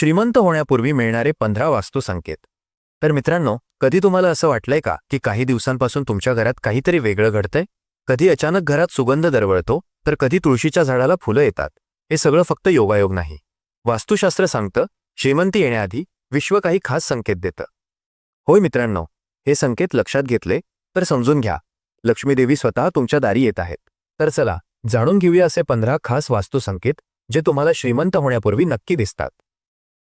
श्रीमंत होण्यापूर्वी मिळणारे पंधरा वास्तुसंकेत. तर मित्रांनो कधी तुम्हाला असं वाटलंय का की काही दिवसांपासून तुमच्या घरात काहीतरी वेगळं घडतंय? कधी अचानक घरात सुगंध दरवळतो तर कधी तुळशीच्या झाडाला फुलं येतात? हे सगळं फक्त योगायोग नाही. वास्तुशास्त्र सांगतं श्रीमंती येण्याआधी विश्व काही खास संकेत देतं. होय मित्रांनो हे संकेत लक्षात घेतले तर समजून घ्या. लक्ष्मीदेवी स्वतः तुमच्या दारी येत आहेत. तर चला जाणून घेऊया असे पंधरा खास वास्तुसंकेत जे तुम्हाला श्रीमंत होण्यापूर्वी नक्की दिसतात.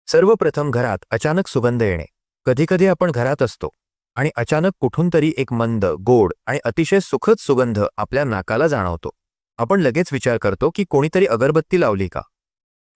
सर्वप्रथम घरात अचानक सुगंध येणे. कधीकधी आपण घरात असतो आणि अचानक कुठून तरी एक मंद गोड आणि अतिशय सुखद सुगंध आपल्या नाकाला जाणवतो. आपण लगेच विचार करतो की कोणीतरी अगरबत्ती लावली का?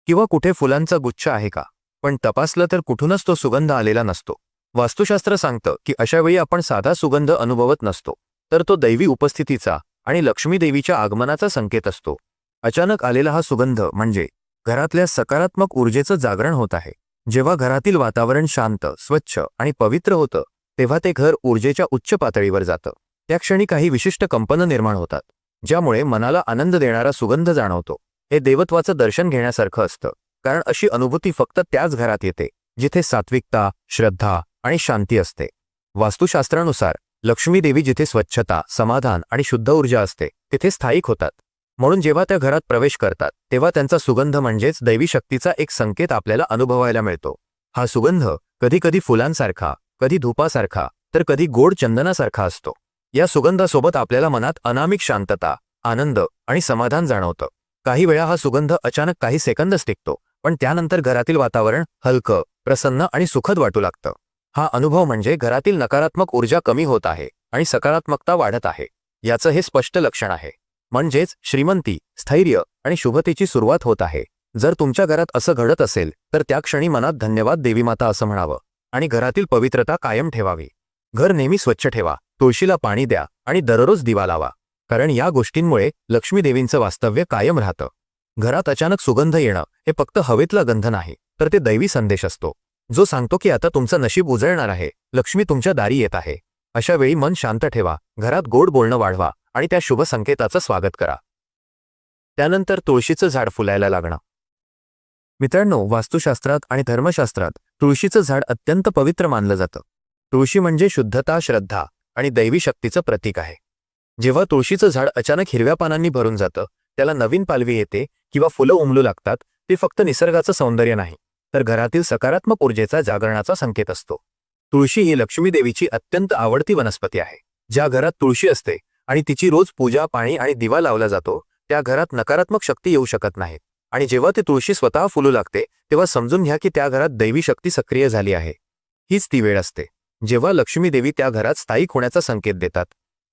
किंवा कुठे फुलांचा गुच्छ आहे का? पण तपासलं तर कुठूनच तो सुगंध आलेला नसतो. वास्तुशास्त्र सांगतं की अशावेळी आपण साधा सुगंध अनुभवत नसतो तर तो दैवी उपस्थितीचा आणि लक्ष्मीदेवीच्या आगमनाचा संकेत असतो. अचानक आलेला हा सुगंध म्हणजे घरातल्या सकारात्मक ऊर्जेचं जागरण होत आहे. जेव्हा घरातील वातावरण शांत स्वच्छ आणि पवित्र होतं तेव्हा ते घर ऊर्जेच्या उच्च पातळीवर जातं. त्या क्षणी काही विशिष्ट कंपनं निर्माण होतात ज्यामुळे मनाला आनंद देणारा सुगंध जाणवतो. हे देवत्वाचं दर्शन घेण्यासारखं असतं कारण अशी अनुभूती फक्त त्याच घरात येते जिथे सात्विकता श्रद्धा आणि शांती असते. वास्तुशास्त्रानुसार लक्ष्मी देवी जिथे स्वच्छता समाधान आणि शुद्ध ऊर्जा असते तिथे स्थायिक होतात. म्हणून जेव्हा त्या घरात प्रवेश करतात तेव्हा त्यांचा सुगंध म्हणजेच दैवी शक्तीचा एक संकेत आपल्याला अनुभवायला मिळतो. हा सुगंध कधी कधी फुलांसारखा कधी धुपासारखा तर कधी गोड चंदनासारखा असतो. या सुगंधासोबत आपल्याला मनात अनामिक शांतता आनंद आणि समाधान जाणवतं. काही वेळा हा सुगंध अचानक काही सेकंदच टिकतो पण त्यानंतर घरातील वातावरण हलकं प्रसन्न आणि सुखद वाटू लागतं. हा अनुभव म्हणजे घरातील नकारात्मक ऊर्जा कमी होत आहे आणि सकारात्मकता वाढत आहे. याचं हे स्पष्ट लक्षण आहे. म्हणजेच श्रीमंती स्थैर्य आणि शुभतेची सुरुवात होत आहे. जर तुमच्या घरात असं घडत असेल तर त्या क्षणी मनात धन्यवाद देवीमाता असं म्हणावं आणि घरातील पवित्रता कायम ठेवावी. घर नेहमी स्वच्छ ठेवा तुळशीला पाणी द्या आणि दररोज दिवा लावा. कारण या गोष्टींमुळे लक्ष्मीदेवींचं वास्तव्य कायम राहतं. घरात अचानक सुगंध येणं हे फक्त हवेतला गंध नाही तर ते दैवी संदेश असतो. जो सांगतो की आता तुमचं नशीब उजळणार आहे लक्ष्मी तुमच्या दारी येत आहे. अशा वेळी मन शांत ठेवा घरात गोड बोलणं वाढवा आणि त्या शुभ संकेताचं स्वागत करा. त्यानंतर तुळशीचं झाड फुलायला लागणं. मित्रांनो वास्तुशास्त्रात आणि धर्मशास्त्रात तुळशीचं झाड अत्यंत पवित्र मानलं जातं. तुळशी म्हणजे शुद्धता श्रद्धा आणि दैवी शक्तीचं प्रतीक आहे. जेव्हा तुळशीचं झाड अचानक हिरव्या पानांनी भरून जातं त्याला नवीन पालवी येते किंवा फुलं उमलू लागतात ते फक्त निसर्गाचं सौंदर्य नाही तर घरातील सकारात्मक ऊर्जेचा जागरणाचा संकेत असतो. तुळशी ही लक्ष्मी देवीची अत्यंत आवडती वनस्पती आहे. ज्या घरात तुळशी असते आणि तिची रोज पूजा पाणी आणि दिवा लावला जातो. त्या घरात नकारात्मक शक्ती येऊ शकत नाहीत. आणि जेव्हा ती तुळशी स्वतः फुलू लागते तेव्हा समजून घ्या की त्या घरात दैवी शक्ती सक्रिय झाली आहे. हीच ती वेळ असते. जेव्हा लक्ष्मी देवी त्या घरात स्थायिक होण्याचा संकेत देतात.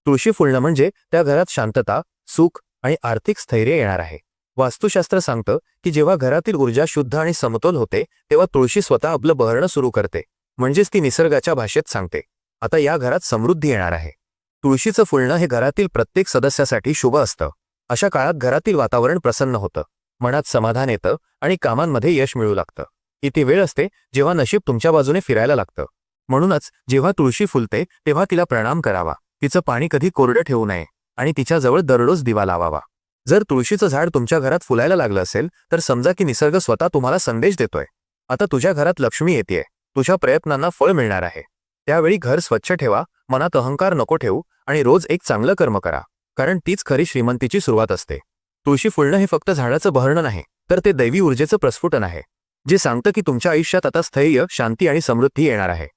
तुळशी फुलणं म्हणजे त्या घरात शांतता सुख आणि आर्थिक स्थैर्य येणार आहे. वास्तुशास्त्र सांगतं की जेव्हा घरातील ऊर्जा शुद्ध आणि समतोल होते तेव्हा तुळशी स्वतः आपलं बहरणं सुरू करते. म्हणजेच ती निसर्गाच्या भाषेत सांगते. आता या घरात समृद्धी येणार आहे. तुळशीचं फुलणं हे घरातील प्रत्येक सदस्यासाठी शुभ असतं. अशा काळात घरातील वातावरण प्रसन्न होतं. मनात समाधान येतं आणि कामांमध्ये यश मिळू लागतं. इथे वेळ असते जेव्हा नशीब तुमच्या बाजूने फिरायला लागतं. म्हणूनच जेव्हा तुळशी फुलते तेव्हा तिला प्रणाम करावा. तिचं पाणी कधी कोरडं ठेवू नये आणि तिच्याजवळ दररोज दिवा लावावा. जर तुळशीचं झाड तुमच्या घरात फुलायला लागलं असेल तर समजा की निसर्ग स्वतः तुम्हाला संदेश देतोय. आता तुझ्या घरात लक्ष्मी येते तुझ्या प्रयत्नांना फळ मिळणार आहे. त्यावेळी घर स्वच्छ ठेवा मनात अहंकार नको ठेवू आणि रोज एक चांगलं कर्म करा कारण तीच खरी श्रीमंतीची सुरुवात असते. तुळशी फुलणं हे फक्त झाडाचं बहरणं नाही तर ते दैवी ऊर्जेचं प्रस्फुटन आहे जे सांगतं की तुमच्या आयुष्यात आता स्थैर्य शांती आणि समृद्धी येणार आहे.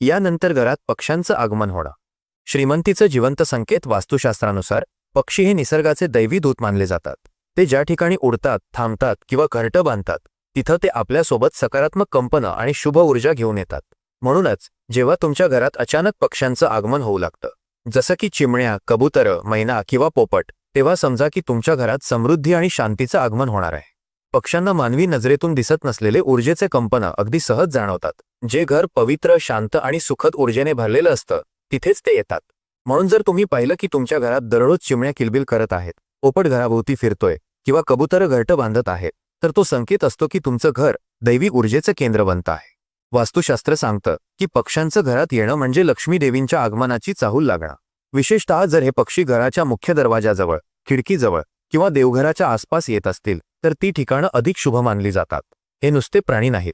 यानंतर घरात पक्ष्यांचं आगमन होणं. श्रीमंतीचं जिवंत संकेत वास्तुशास्त्रानुसार पक्षी हे निसर्गाचे दैवी दूत मानले जातात. ते ज्या ठिकाणी उडतात थांबतात किंवा घरटं बांधतात तिथं ते आपल्यासोबत सकारात्मक कंपनं आणि शुभ ऊर्जा घेऊन येतात. म्हणूनच जेव्हा तुमच्या घरात अचानक पक्ष्यांचं आगमन होऊ लागतं. जसं की चिमण्या कबुतरं मैना किंवा पोपट तेव्हा समजा की तुमच्या घरात समृद्धी आणि शांतीचं आगमन होणार आहे. पक्ष्यांना मानवी नजरेतून दिसत नसलेले ऊर्जेचे कंपनं अगदी सहज जाणवतात. जे घर पवित्र शांत आणि सुखद ऊर्जेने भरलेलं असतं तिथेच ते येतात. म्हणून जर तुम्ही पाहिलं की तुमच्या घरात दररोज चिमण्या किलबिल करत आहेत पोपट घराभोवती फिरतोय किंवा कबुतरं घरटं बांधत आहेत तर तो संकेत असतो की तुमचं घर दैवी ऊर्जेचं केंद्र बनतं आहे. वास्तुशास्त्र सांगतं की पक्ष्यांचं घरात येणं म्हणजे लक्ष्मी देवींच्या आगमनाची चाहूल लागणं. विशेषतः जर हे पक्षी घराच्या मुख्य दरवाजाजवळ खिडकीजवळ किंवा देवघराच्या आसपास येत असतील तर ती ठिकाणं अधिक शुभ मानली जातात. हे नुसते प्राणी नाहीत.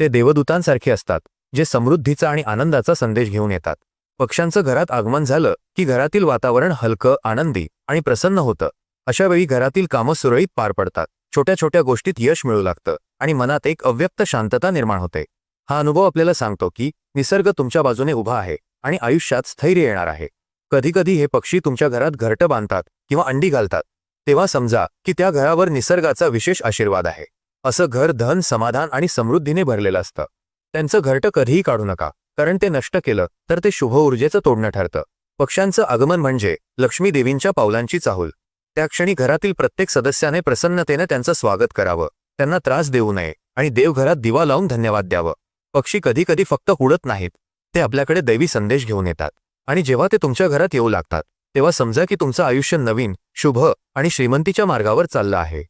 ते देवदूतांसारखे असतात जे समृद्धीचा आणि आनंदाचा संदेश घेऊन येतात. पक्ष्यांचं घरात आगमन झालं की घरातील वातावरण हलकं आनंदी आणि प्रसन्न होतं. अशा वेळी घरातील कामं सुरळीत पार पडतात. छोट्या छोट्या गोष्टीत यश मिळू लागतं आणि मनात एक अव्यक्त शांतता निर्माण होते. हा अनुभव आपल्याला सांगतो की निसर्ग तुमच्या बाजूने उभा आहे आणि आयुष्यात स्थैर्य येणार आहे. कधीकधी हे पक्षी तुमच्या घरात घरटं बांधतात किंवा अंडी घालतात. तेव्हा समजा की त्या घरावर निसर्गाचा विशेष आशीर्वाद आहे. असं घर धन समाधान आणि समृद्धीने भरलेलं असतं. त्यांचं घरटं कधीही काढू नका कारण ते नष्ट केलं तर ते शुभ ऊर्जेचं तोडणं ठरतं. पक्ष्यांचं आगमन म्हणजे लक्ष्मी देवींच्या पावलांची चाहूल. त्या क्षणी घरातील प्रत्येक सदस्याने प्रसन्नतेने त्यांचं स्वागत करावं. त्यांना त्रास देऊ नये आणि देवघरात दिवा लावून धन्यवाद द्यावं. पक्षी कधी कधी फक्त उडत नाहीत. ते आपल्याकडे दैवी संदेश घेऊन येतात. आणि जेव्हा ते तुमच्या घरात येऊ लागतात तेव्हा समजा की तुमचं आयुष्य नवीन शुभ आणि श्रीमंतीच्या मार्गावर चाललं आहे.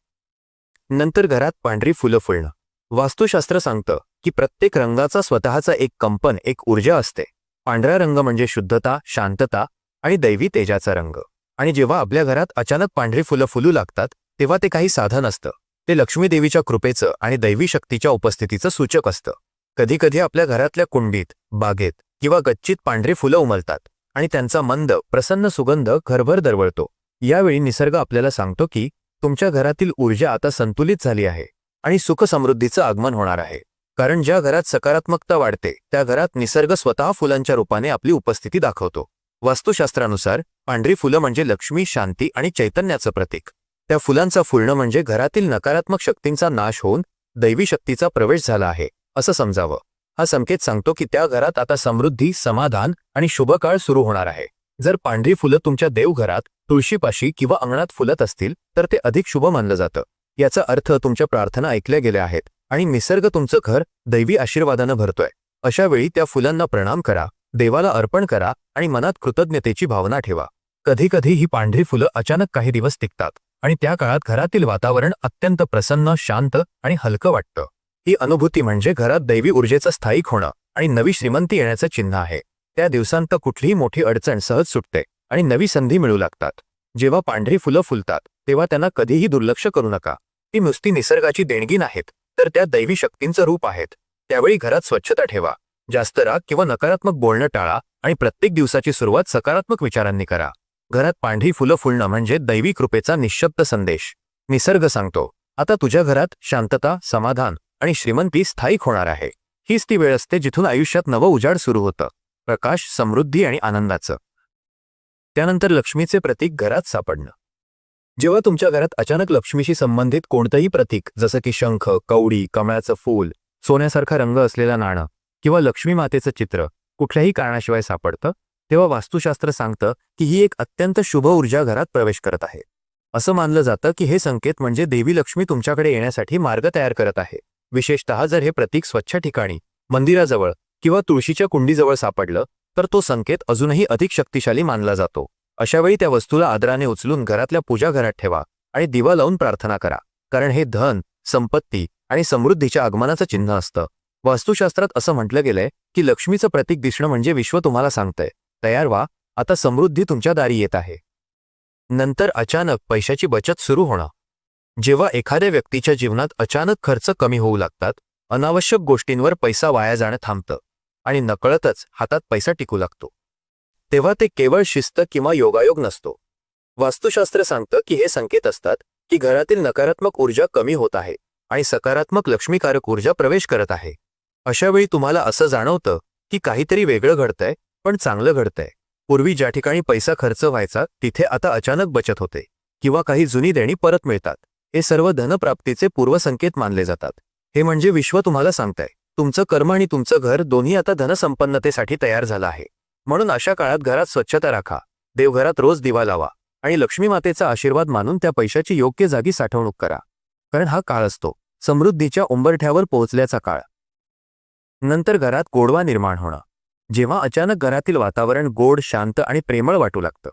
नंतर घरात पांढरी फुलं फुलणं. वास्तुशास्त्र सांगतं की प्रत्येक रंगाचा स्वतःचा एक कंपन एक ऊर्जा असते. पांढरा रंग म्हणजे शुद्धता शांतता आणि दैवी तेजाचा रंग. आणि जेव्हा आपल्या घरात अचानक पांढरी फुलं फुलू लागतात तेव्हा ते काही साधन असतं. ते लक्ष्मीदेवीच्या कृपेचं आणि दैवी शक्तीच्या उपस्थितीचं सूचक असतं. कधीकधी आपल्या घरातल्या कुंडीत बागेत किंवा गच्चीत पांढरी फुलं उमलतात आणि त्यांचा मंद प्रसन्न सुगंध घरभर दरवळतो. यावेळी निसर्ग आपल्याला सांगतो की तुमच्या घरातील ऊर्जा आता संतुलित झाली आहे आणि सुखसमृद्धीचं आगमन होणार आहे. कारण ज्या घरात सकारात्मकता वाढते त्या घरात निसर्ग स्वतः फुलांच्या रूपाने आपली उपस्थिती दाखवतो. वास्तुशास्त्रानुसार पांढरी फुलं म्हणजे लक्ष्मी शांती आणि चैतन्याचं प्रतीक. त्या फुलांचा फुलणं म्हणजे घरातील नकारात्मक शक्तींचा नाश होऊन दैवी शक्तीचा प्रवेश झाला आहे. असं समजावं. हा संकेत सांगतो की त्या घरात आता समृद्धी समाधान आणि शुभकाळ सुरू होणार आहे. जर पांढरी फुलं तुमच्या देवघरात तुळशीपाशी किंवा अंगणात फुलत असतील तर ते अधिक शुभ मानलं जातं. याचा अर्थ तुमच्या प्रार्थना ऐकल्या गेल्या आहेत आणि निसर्ग तुमचं घर दैवी आशीर्वादानं भरतोय. अशा वेळी त्या फुलांना प्रणाम करा देवाला अर्पण करा आणि मनात कृतज्ञतेची भावना ठेवा. कधीकधी ही पांढरी फुलं अचानक काही दिवस टिकतात आणि त्या काळात घरातील वातावरण अत्यंत प्रसन्न शांत आणि हलकं वाटतं. ही अनुभूती म्हणजे घरात दैवी ऊर्जेचं स्थायिक होणं आणि नवी श्रीमंती येण्याचं चिन्ह आहे. त्या दिवसांत कुठलीही मोठी अडचण सहज सुटते आणि नवी संधी मिळू लागतात. जेव्हा पांढरी फुलं फुलतात तेव्हा त्यांना कधीही दुर्लक्ष करू नका. ती नुसती निसर्गाची देणगी नाहीत तर त्या दैवी शक्तींचं रूप आहेत. त्यावेळी घरात स्वच्छता ठेवा जास्त राग किंवा नकारात्मक बोलणं टाळा आणि प्रत्येक दिवसाची सुरुवात सकारात्मक विचारांनी करा. घरात पांढरी फुलं फुलणं म्हणजे दैवी कृपेचा निशब्द संदेश. निसर्ग सांगतो आता तुझ्या घरात शांतता समाधान आणि श्रीमंती स्थायिक होणार आहे. हीच ती वेळ असते जिथून आयुष्यात नवं उजाड सुरू होतं. प्रकाश समृद्धी आणि आनंदाचं. त्यानंतर लक्ष्मीचे प्रतीक घरात सापडणं. जेव्हा तुमच्या घरात अचानक लक्ष्मीशी संबंधित कोणतंही प्रतीक जसं की शंख कवडी कमळाचं फूल सोन्यासारखा रंग असलेलं नाणं किंवा लक्ष्मी मातेचं चित्र कुठल्याही कारणाशिवाय सापडतं तेव्हा वास्तुशास्त्र सांगतं की ही एक अत्यंत शुभ ऊर्जा घरात प्रवेश करत आहे. असं मानलं जातं की हे संकेत म्हणजे देवी लक्ष्मी तुमच्याकडे येण्यासाठी मार्ग तयार करत आहे. विशेषतः जर हे प्रतीक स्वच्छ ठिकाणी मंदिराजवळ किंवा तुळशीच्या कुंडीजवळ सापडलं तर तो संकेत अजूनही अधिक शक्तिशाली मानला जातो. अशावेळी त्या वस्तूला आदराने उचलून घरातल्या पूजा घरात ठेवा आणि दिवा लावून प्रार्थना करा कारण हे धन संपत्ती आणि समृद्धीच्या आगमनाचं चिन्ह असतं. वास्तुशास्त्रात असं म्हटलं गेलंय की लक्ष्मीचं प्रतीक दिसणं म्हणजे विश्व तुम्हाला सांगतंय. तयार व्हा आता समृद्धी तुमच्या दारी येत आहे. नंतर अचानक पैशाची बचत सुरू होणं. जेव्हा एखाद्या व्यक्तीच्या जीवनात अचानक खर्च कमी होऊ लागतात अनावश्यक गोष्टींवर पैसा वाया जाणं थांबतं आणि नकळतच हातात पैसा टिकू लागतो. तेव्हा ते केवळ शिस्त किंवा योगायोग नसतो. वास्तुशास्त्र सांगतं की हे संकेत असतात की घरातील नकारात्मक ऊर्जा कमी होत आहे आणि सकारात्मक लक्ष्मीकारक ऊर्जा प्रवेश करत आहे. अशावेळी तुम्हाला असं जाणवतं की काहीतरी वेगळं घडतंय पण चांगलं घडतंय. पूर्वी ज्या ठिकाणी पैसा खर्च व्हायचा तिथे आता अचानक बचत होते किंवा काही जुनी देणी परत मिळतात. हे सर्व धनप्राप्तीचे पूर्वसंकेत मानले जातात. हे म्हणजे विश्व तुम्हाला सांगताय. तुमचं कर्म आणि तुमचं घर दोन्ही आता धनसंपन्नतेसाठी तयार झालं आहे. म्हणून अशा काळात घरात स्वच्छता राखा. देवघरात रोज दिवा लावा. आणि लक्ष्मी मातेचा आशीर्वाद मानून त्या पैशाची योग्य जागी साठवणूक करा. कारण हा काळ असतो. समृद्धीच्या उंबरठ्यावर पोहोचल्याचा काळ. नंतर घरात गोडवा निर्माण होणं. जेव्हा अचानक घरातील वातावरण गोड शांत आणि प्रेमळ वाटू लागतं.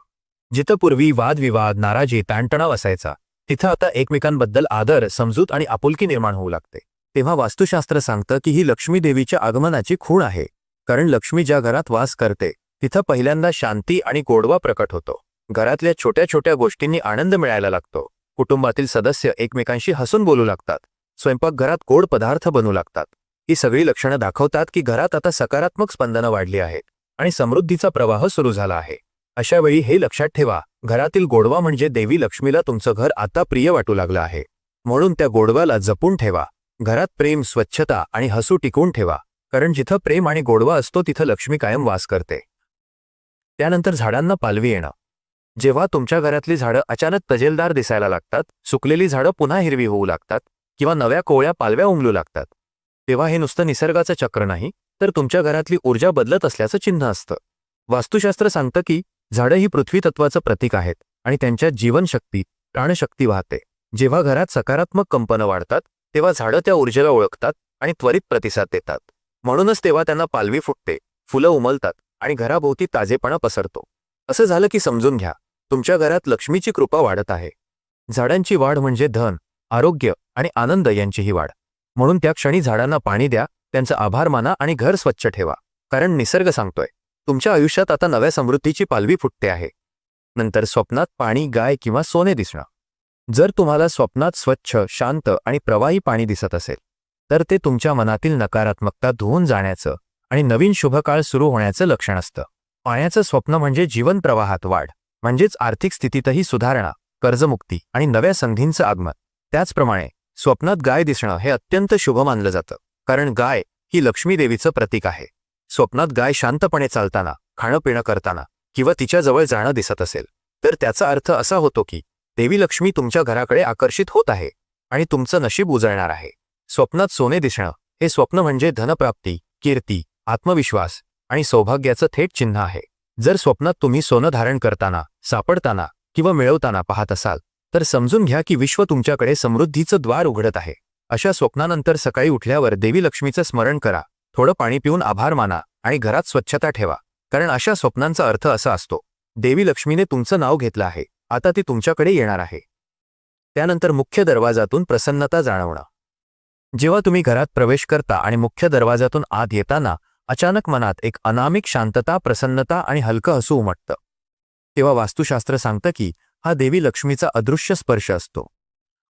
जिथं पूर्वी वादविवाद नाराजी ताणतणाव असायचा. तिथं आता एकमेकांबद्दल आदर समजूत आणि आपुलकी निर्माण होऊ लागते. तेव्हा वास्तुशास्त्र सांगतं की ही लक्ष्मी देवीच्या आगमनाची खूण आहे. कारण लक्ष्मी ज्या घरात वास करते तिथं पहिल्यांदा शांती आणि गोडवा प्रकट होतो. घरातल्या छोट्या छोट्या गोष्टींनी आनंद मिळायला लागतो. कुटुंबातील सदस्य एकमेकांशी हसून बोलू लागतात. स्वयंपाकघरात गोड पदार्थ बनू लागतात. ही सगळी लक्षणं दाखवतात की घरात आता सकारात्मक स्पंदनं वाढली आहेत आणि समृद्धीचा प्रवाह सुरू झाला आहे. अशावेळी हे लक्षात ठेवा घरातील गोडवा म्हणजे देवी लक्ष्मीला तुमचं घर आता प्रिय वाटू लागलं आहे. म्हणून त्या गोडव्याला जपून ठेवा. घरात प्रेम स्वच्छता आणि हसू टिकवून ठेवा कारण जिथं प्रेम आणि गोडवा असतो तिथं लक्ष्मी कायम वास करते. त्यानंतर झाडांना पालवी येणं. जेव्हा तुमच्या घरातली झाडं अचानक तजेलदार दिसायला लागतात सुकलेली झाडं पुन्हा हिरवी होऊ लागतात किंवा नव्या कोवळ्या पालव्या उमलू लागतात. तेव्हा हे नुसतं निसर्गाचं चक्र नाही तर तुमच्या घरातली ऊर्जा बदलत असल्याचं चिन्ह असतं. वास्तुशास्त्र सांगतं की झाडं ही पृथ्वी तत्वाचं प्रतीक आहेत आणि त्यांच्यात जीवनशक्ती प्राणशक्ती वाहते. जेव्हा घरात सकारात्मक कंपनं वाढतात तेव्हा झाडं त्या ऊर्जेला ओळखतात आणि त्वरित प्रतिसाद देतात. म्हणूनच तेव्हा त्यांना पालवी फुटते फुलं उमलतात आणि घराभोवती ताजेपणा पसरतो. असं झालं की समजून घ्या तुमच्या घरात लक्ष्मीची कृपा वाढत आहे. झाडांची वाढ म्हणजे धन आरोग्य आणि आनंद यांचीही वाढ. म्हणून त्या क्षणी झाडांना पाणी द्या त्यांचा आभार माना आणि घर स्वच्छ ठेवा. कारण निसर्ग सांगतोय तुमच्या आयुष्यात आता नव्या समृद्धीची पालवी फुटते आहे. नंतर स्वप्नात पाणी गाय किंवा सोने दिसणं. जर तुम्हाला स्वप्नात स्वच्छ शांत आणि प्रवाही पाणी दिसत असेल तर ते तुमच्या मनातील नकारात्मकता धुवून जाण्याचं आणि नवीन शुभकाळ सुरू होण्याचं लक्षण असतं. पाण्याचं स्वप्न म्हणजे जीवन प्रवाहात वाढ म्हणजेच आर्थिक स्थितीतही सुधारणा कर्जमुक्ती आणि नव्या संधींचं आगमन. त्याचप्रमाणे स्वप्नात गाय दिसणं हे अत्यंत शुभ मानलं जातं कारण गाय ही लक्ष्मीदेवीचं प्रतीक आहे. स्वप्नात गाय शांतपणे चालताना खाणं पिणं करताना किंवा तिच्याजवळ जाणं दिसत असेल तर त्याचा अर्थ असा होतो की देवी लक्ष्मी तुमच्या घराकडे आकर्षित होत आहे आणि तुमचं नशीब उजळणार आहे. स्वप्नात सोने दिसणं हे स्वप्न म्हणजे धनप्राप्ती कीर्ती आत्मविश्वास आणि सौभाग्याचं थेट चिन्ह आहे. जर स्वप्नात तुम्ही सोनं धारण करताना सापडताना किंवा मिळवताना पाहत असाल तर समजून घ्या की विश्व तुमच्याकडे समृद्धीचं द्वार उघडत आहे. अशा स्वप्नानंतर सकाळी उठल्यावर देवी लक्ष्मीचं स्मरण करा. थोडं पाणी पिऊन आभार माना आणि घरात स्वच्छता ठेवा. कारण अशा स्वप्नांचा अर्थ असा असतो देवी लक्ष्मीने तुमचं नाव घेतलं आहे आता ती तुमच्याकडे येणार आहे. त्यानंतर मुख्य दरवाजातून प्रसन्नता जाणवणं. जेव्हा तुम्ही घरात प्रवेश करता आणि मुख्य दरवाजातून आत येताना अचानक मनात एक अनामिक शांतता प्रसन्नता आणि हलकं हसू उमटतं. तेव्हा वास्तुशास्त्र सांगतं की हा देवी लक्ष्मीचा अदृश्य स्पर्श असतो.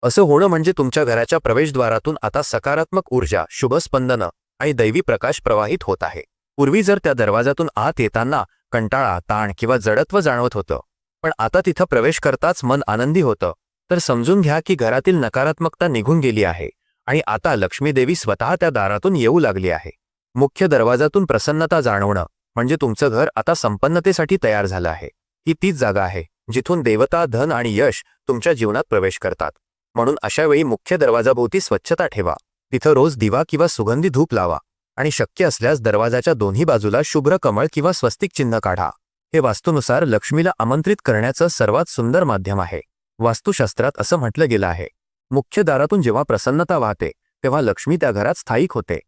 असं होणं म्हणजे तुमच्या घराच्या प्रवेशद्वारातून आता सकारात्मक ऊर्जा शुभस्पंदनं आणि दैवी प्रकाश प्रवाहित होत आहे. पूर्वी जर त्या दरवाजातून आत येताना कंटाळा ताण किंवा जडत्व जाणवत होतं पण आता तिथं प्रवेश करताच मन आनंदी होतं तर समजून घ्या की घरातील नकारात्मकता निघून गेली आहे आणि आता लक्ष्मीदेवी स्वतः त्या दारातून येऊ लागली आहे. मुख्य दरवाजातून प्रसन्नता जाणवणं म्हणजे तुमचं घर आता संपन्नतेसाठी तयार झालं आहे. ही तीच जागा आहे जिथून देवता धन आणि यश तुमच्या जीवनात प्रवेश करतात. म्हणून अशावेळी मुख्य दरवाजाभोवती स्वच्छता ठेवा. तिथं रोज दिवा किंवा सुगंधी धूप लावा आणि शक्य असल्यास दरवाजाच्या दोन्ही बाजूला शुभ्र कमळ किंवा स्वस्तिक चिन्ह काढा. हे वास्तूनुसार लक्ष्मीला आमंत्रित करण्याचं सर्वात सुंदर माध्यम आहे. वास्तुशास्त्रात असं म्हटलं गेलं आहे. मुख्य दारातून जेव्हा प्रसन्नता वाहते तेव्हा लक्ष्मी त्या घरात स्थायिक होते.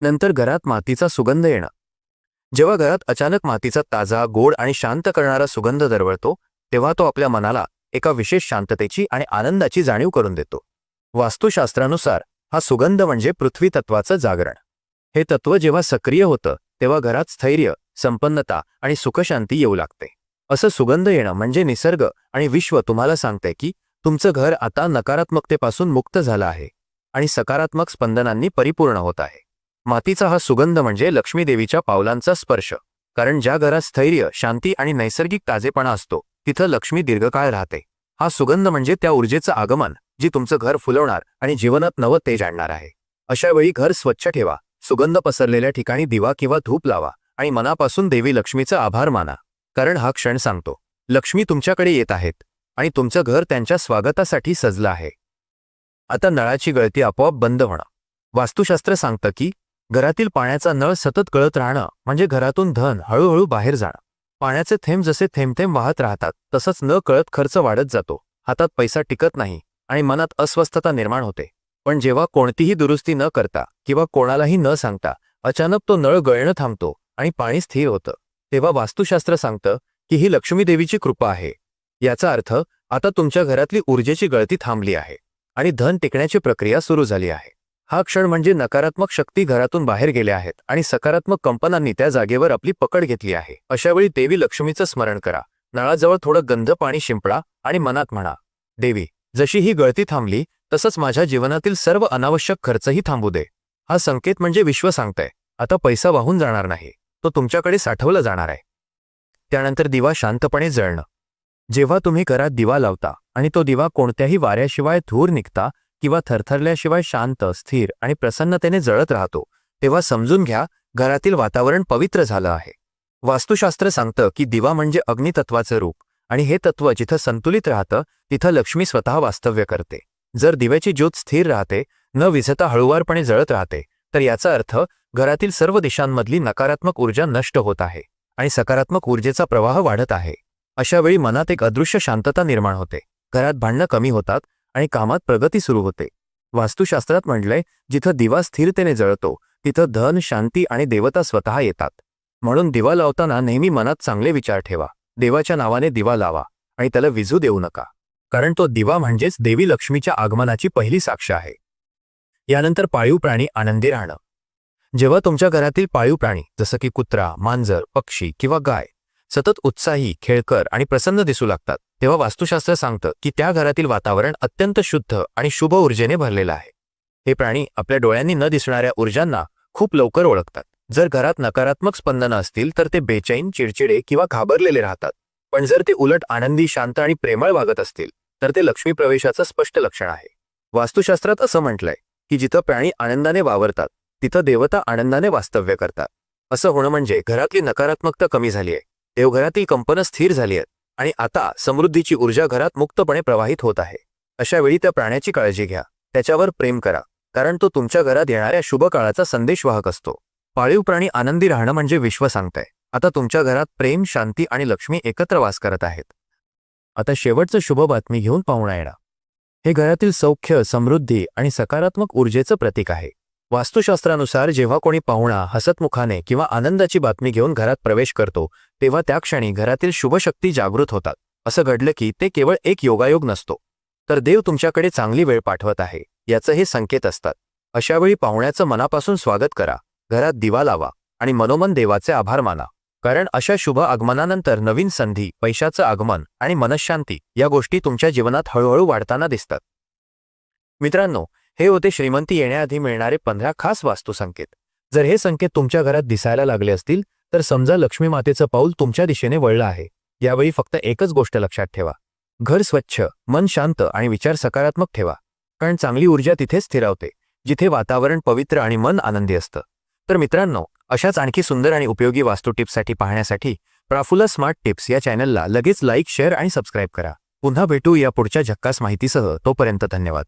नंतर घरात मातीचा सुगंध येणं. जेव्हा घरात अचानक मातीचा ताजा गोड आणि शांत करणारा सुगंध दरवळतो तेव्हा तो आपल्या मनाला एका विशेष शांततेची आणि आनंदाची जाणीव करून देतो. वास्तुशास्त्रानुसार हा सुगंध म्हणजे पृथ्वी तत्वाचं जागरण. हे तत्व जेव्हा सक्रिय होतं तेव्हा घरात स्थैर्य संपन्नता आणि सुखशांती येऊ लागते. असं सुगंध येणं म्हणजे निसर्ग आणि विश्व तुम्हाला सांगते की तुमचं घर आता नकारात्मकतेपासून मुक्त झालं आहे आणि सकारात्मक स्पंदनांनी परिपूर्ण होत आहे. मातीचा हा सुगंध म्हणजे लक्ष्मीदेवीच्या पावलांचा स्पर्श कारण ज्या घरात स्थैर्य शांती आणि नैसर्गिक ताजेपणा असतो तिथं लक्ष्मी दीर्घकाळ राहते. हा सुगंध म्हणजे त्या ऊर्जेचं आगमन जी तुमचं घर फुलवणार आणि जीवनात नवं तेज आणणार आहे. अशा वेळी घर स्वच्छ ठेवा सुगंध पसरलेल्या ठिकाणी दिवा किंवा धूप लावा आणि मनापासून देवी लक्ष्मीचा आभार माना कारण हा क्षण सांगतो लक्ष्मी तुमच्याकडे येत आहेत आणि तुमचं घर त्यांच्या स्वागतासाठी सजलं आहे. आता नळाची गळती आपोआप बंद होणं. वास्तुशास्त्र सांगतं की घरातील पाण्याचा नळ सतत गळत राहणं म्हणजे घरातून धन हळूहळू बाहेर जाणं. पाण्याचे थेंब जसे थेंब थेंब वाहत राहतात तसंच न कळत खर्च वाढत जातो हातात पैसा टिकत नाही आणि मनात अस्वस्थता निर्माण होते. पण जेव्हा कोणतीही दुरुस्ती न करता किंवा कोणालाही न सांगता अचानक तो नळ गळणं थांबतो आणि पाणी स्थिर होतं तेव्हा वास्तुशास्त्र सांगतं की ही लक्ष्मी देवीची कृपा आहे. याचा अर्थ आता तुमच्या घरातली ऊर्जेची गळती थांबली आहे आणि धन टिकण्याची प्रक्रिया सुरू झाली आहे. हा क्षण म्हणजे नकारात्मक शक्ती घरातून बाहेर गेल्या आहेत आणि सकारात्मक कंपनांनी त्या जागेवर आपली पकड घेतली आहे. अशावेळी देवी लक्ष्मीचं स्मरण करा. नळाजवळ थोडं गंध पाणी शिंपडा आणि मनात म्हणा देवी जशी ही गळती थांबली तसंच माझ्या जीवनातील सर्व अनावश्यक खर्चही थांबू दे. हा संकेत म्हणजे विश्व सांगतंय आता पैसा वाहून जाणार नाही तो तुमच्याकडे साठवला जाणार आहे. त्यानंतर दिवा शांतपणे जळणं. जेव्हा तुम्ही घरात दिवा लावता आणि तो दिवा कोणत्याही वाऱ्याशिवाय धूर निघता किंवा थरथरल्याशिवाय शांत स्थिर आणि प्रसन्नतेने जळत राहतो तेव्हा समजून घ्या घरातील वातावरण पवित्र झालं आहे. वास्तुशास्त्र सांगतं की दिवा म्हणजे अग्नितत्वाचं रूप. आणि हे तत्व जिथं संतुलित राहतं तिथं लक्ष्मी स्वतः वास्तव्य करते. जर दिव्याची ज्योत स्थिर राहते न विझता हळुवारपणे जळत राहते तर याचा अर्थ घरातील सर्व दिशांमधली नकारात्मक ऊर्जा नष्ट होत आहे आणि सकारात्मक ऊर्जेचा प्रवाह वाढत आहे. अशा वेळी मनात एक अदृश्य शांतता निर्माण होते. घरात भांडणं कमी होतात आणि कामात प्रगती सुरू होते. वास्तुशास्त्रात म्हटलंय जिथं दिवा स्थिरतेने जळतो तिथं धन शांती आणि देवता स्वतः येतात. म्हणून दिवा लावताना नेहमी मनात चांगले विचार ठेवा. देवाच्या नावाने दिवा लावा आणि त्याला विजू देऊ नका कारण तो दिवा म्हणजेच देवी लक्ष्मीच्या आगमनाची पहिली साक्ष आहे. यानंतर पाळीव प्राणी आनंदी राहणं. जेव्हा तुमच्या घरातील पाळीव प्राणी जसं की कुत्रा मांजर पक्षी किंवा गाय सतत उत्साही खेळकर आणि प्रसन्न दिसू लागतात तेव्हा वास्तुशास्त्र सांगतं की त्या घरातील वातावरण अत्यंत शुद्ध आणि शुभ ऊर्जेने भरलेलं आहे. हे प्राणी आपल्या डोळ्यांनी न दिसणाऱ्या ऊर्जांना खूप लवकर ओळखतात. जर घरात नकारात्मक स्पंदनं असतील तर ते बेचैन चिडचिडे किंवा घाबरलेले राहतात. पण जर ते उलट आनंदी शांत आणि प्रेमळ वागत असतील तर ते लक्ष्मी प्रवेशाचं स्पष्ट लक्षण आहे. वास्तुशास्त्रात असं म्हटलंय की जिथं प्राणी आनंदाने वावरतात तिथं देवता आनंदाने वास्तव्य करतात. असं होणं म्हणजे घरातली नकारात्मकता कमी झाली आहे देवघरातील कंपनं स्थिर झाली आहेत आणि आता समृद्धीची ऊर्जा घरात मुक्तपणे प्रवाहित होत आहे. अशा वेळी त्या प्राण्याची काळजी घ्या त्याच्यावर प्रेम करा कारण तो तुमच्या घरात येणाऱ्या शुभ काळाचा संदेशवाहक असतो. पाळीव प्राणी आनंदी राहणं म्हणजे विश्व सांगतंय. आता तुमच्या घरात प्रेम शांती आणि लक्ष्मी एकत्र वास करत आहेत. आता शेवटचं शुभ बातमी घेऊन पाहुणा येणं हे घरातील सौख्य समृद्धी आणि सकारात्मक ऊर्जेचं प्रतीक आहे. वास्तुशास्त्रानुसार जेव्हा कोणी पाहुणा हसतमुखाने किंवा आनंदाची बातमी घेऊन घरात प्रवेश करतो तेव्हा त्या क्षणी घरातील शुभशक्ती जागृत होतात. असं घडलं की ते केवळ एक योगायोग नसतो. तर देव तुमच्याकडे चांगली वेळ पाठवत आहे याचं हे संकेत असतात. अशावेळी पाहुण्याचं मनापासून स्वागत करा. घरात दिवा लावा आणि मनोमन देवाचे आभार माना. कारण अशा शुभ आगमनानंतर नवीन संधी पैशाचं आगमन आणि मनशांती या गोष्टी तुमच्या जीवनात हळूहळू वाढताना दिसतात. मित्रांनो हे होते श्रीमंती येण्याआधी मिळणारे पंधरा खास वास्तुसंकेत. जर हे संकेत तुमच्या घरात दिसायला लागले असतील तर समजा लक्ष्मी मातेचं पाऊल तुमच्या दिशेने वळलं आहे. यावेळी फक्त एकच गोष्ट लक्षात ठेवा. घर स्वच्छ मन शांत आणि विचार सकारात्मक ठेवा. कारण चांगली ऊर्जा तिथेच स्थिरावते जिथे वातावरण पवित्र आणि मन आनंदी असतं. तर मित्रांनो अशाच आणखी सुंदर आणि उपयोगी वास्तू टिप्ससाठी पाहण्यासाठी प्राफुला स्मार्ट टिप्स या चॅनलला लगेच लाईक शेअर आणि सबस्क्राईब करा. पुन्हा भेटू या पुढच्या झक्कास माहितीसह तोपर्यंत धन्यवाद.